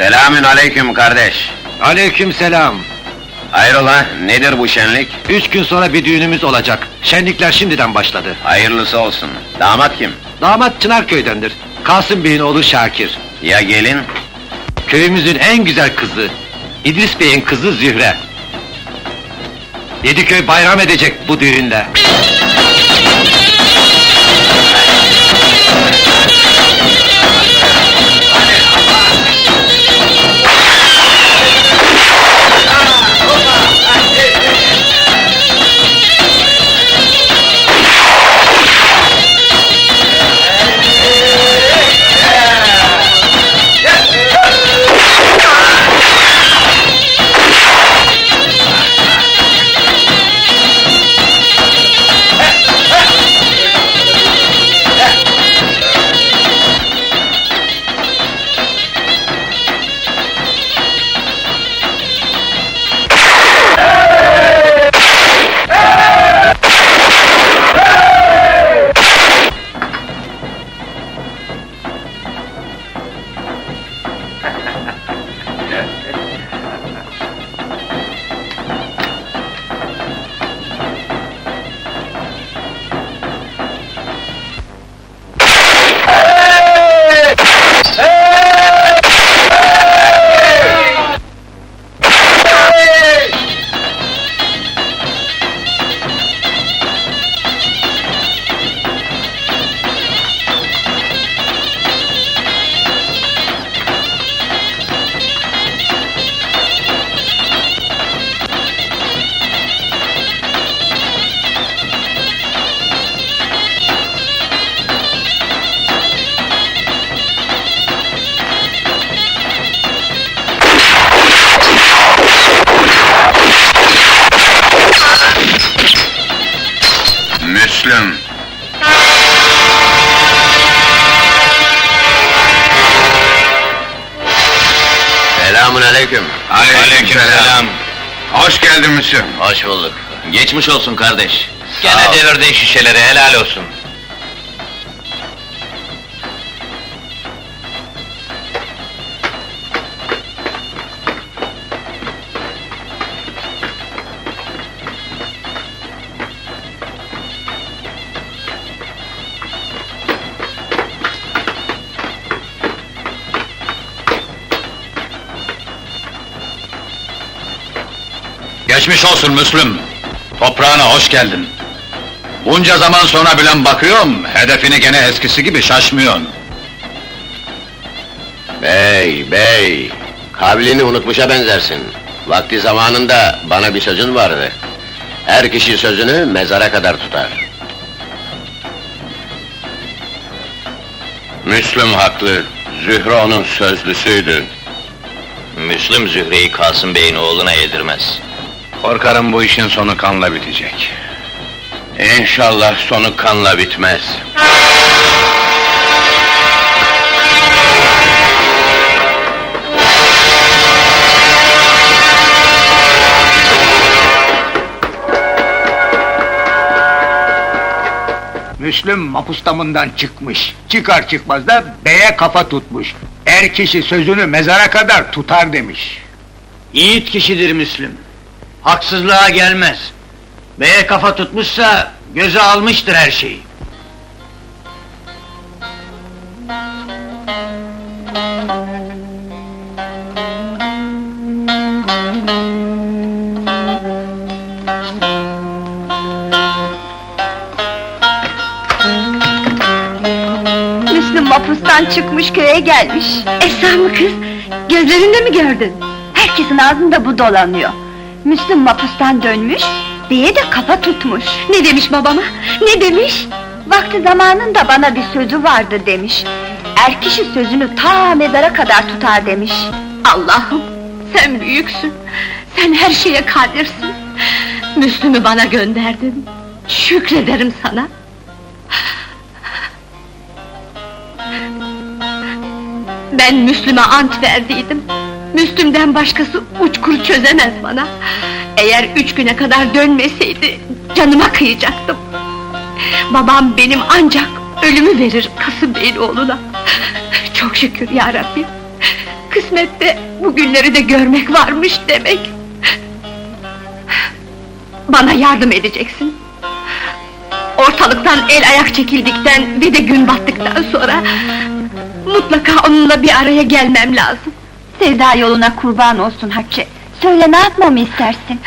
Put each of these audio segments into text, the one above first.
Selamün aleyküm kardeş. Aleyküm selam. Hayrola, nedir bu şenlik? Üç gün sonra bir düğünümüz olacak. Şenlikler şimdiden başladı. Hayırlısı olsun. Damat kim? Damat Çınarköy'dendir. Kasım Bey'in oğlu Şakir. Ya gelin? Köyümüzün en güzel kızı. İdris Bey'in kızı Zühre. Yediköy bayram edecek bu düğünde. Müslüm. Selamun aleyküm. Aleykümselam. Hoş geldin Müslüm. Hoş bulduk. Geçmiş olsun kardeş. Gene devirdin şişeleri, helal olsun. Geçmiş olsun Müslüm. Toprağına hoş geldin. Bunca zaman sonra bilen bakıyorum, hedefini gene eskisi gibi şaşmıyorsun. Bey, bey. Kavlini unutmuşa benzersin. Vakti zamanında bana bir sözün vardı. Her kişi sözünü mezara kadar tutar. Müslüm haklı. Zühre onun sözlüsüydü. Müslüm Zühre'yi Kasım Bey'in oğluna yedirmez. Korkarım bu işin sonu kanla bitecek. İnşallah sonu kanla bitmez. Müslüm mapustamından çıkmış. Çıkar çıkmaz da beye kafa tutmuş. Er kişi sözünü mezara kadar tutar demiş. Yiğit kişidir Müslüm. Haksızlığa gelmez. Beye kafa tutmuşsa göze almıştır her şeyi. Müslüm mapustan çıkmış köye gelmiş. Esra mı kız? Gözlerinde mi gördün? Herkesin ağzında bu dolanıyor. Müslüm mapustan dönmüş, diye de kafa tutmuş. Ne demiş babama? Ne demiş? Vakti zamanında bana bir sözü vardı demiş. Er kişi sözünü ta mezara kadar tutar demiş. Allah'ım, sen büyüksün. Sen her şeye kadirsin. Müslüm'ü bana gönderdin. Şükrederim sana. Ben Müslüm'e ant verdiydim. Müslüm'den başkası uçkur çözemez bana. Eğer üç güne kadar dönmeseydi, canıma kıyacaktım. Babam benim ancak ölümü verir Kasım Bey'in oğluna. Çok şükür ya Rabbim. Kısmette bugünleri de görmek varmış demek. Bana yardım edeceksin. Ortalıktan el ayak çekildikten ve de gün battıktan sonra... ...mutlaka onunla bir araya gelmem lazım. Sevda yoluna kurban olsun Hatice. Söyle ne yapmamı istersin?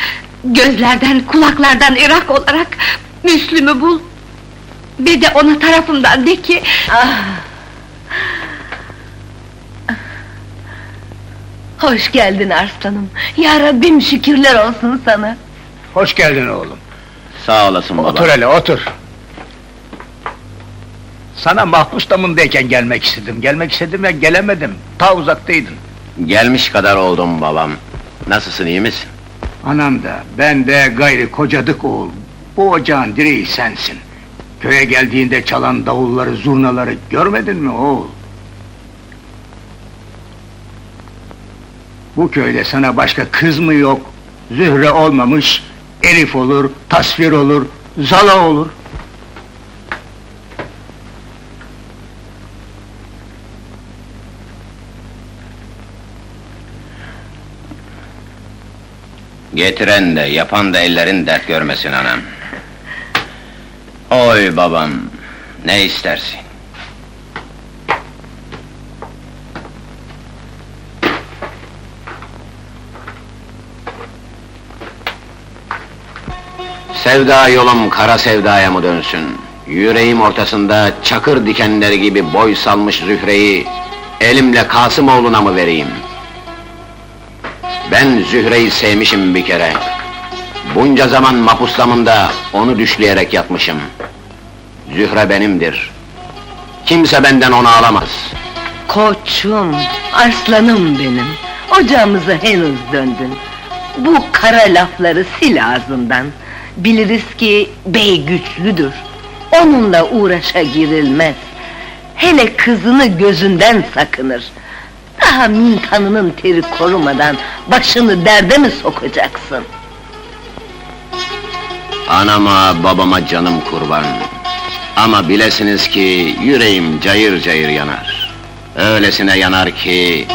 Gözlerden, kulaklardan ırak olarak... ...Müslüm'ü bul... ...ve de ona tarafımdan de ki... Hoş geldin arslanım. Ya Rabbim şükürler olsun sana. Hoş geldin oğlum. Sağ olasın baba. Otur hele otur. Sana mahpus damındayken gelmek istedim. Gelmek istedim ve gelemedim. Ta uzaktaydın. Gelmiş kadar oldum babam. Nasılsın, iyi misin? Anam da, ben de gayri kocadık oğul. Bu ocağın direği sensin. Köye geldiğinde çalan davulları, zurnaları görmedin mi oğul? Bu köyde sana başka kız mı yok? Zühre olmamış, Elif olur, tasvir olur, zala olur. Getiren de, yapan da ellerin dert görmesin anam. Oy babam, ne istersin? Sevda yolum kara sevdaya mı dönsün? Yüreğim ortasında çakır dikenleri gibi boy salmış zühreyi... ...elimle Kasımoğlu'na mı vereyim? Ben Zühre'yi sevmişim bir kere. Bunca zaman mapuslamında onu düşleyerek yatmışım. Zühre benimdir. Kimse benden onu alamaz. Koçum, arslanım benim. Ocağımıza henüz döndün. Bu kara lafları sil ağzından. Biliriz ki bey güçlüdür. Onunla uğraşa girilmez. Hele kızını gözünden sakınır. Daha mintanının teri korumadan başını derde mi sokacaksın? Anama babama canım kurban. Ama bilesiniz ki yüreğim cayır cayır yanar. Öylesine yanar ki...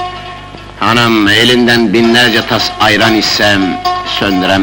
Hanım elinden binlerce tas ayran içsem söndüremem.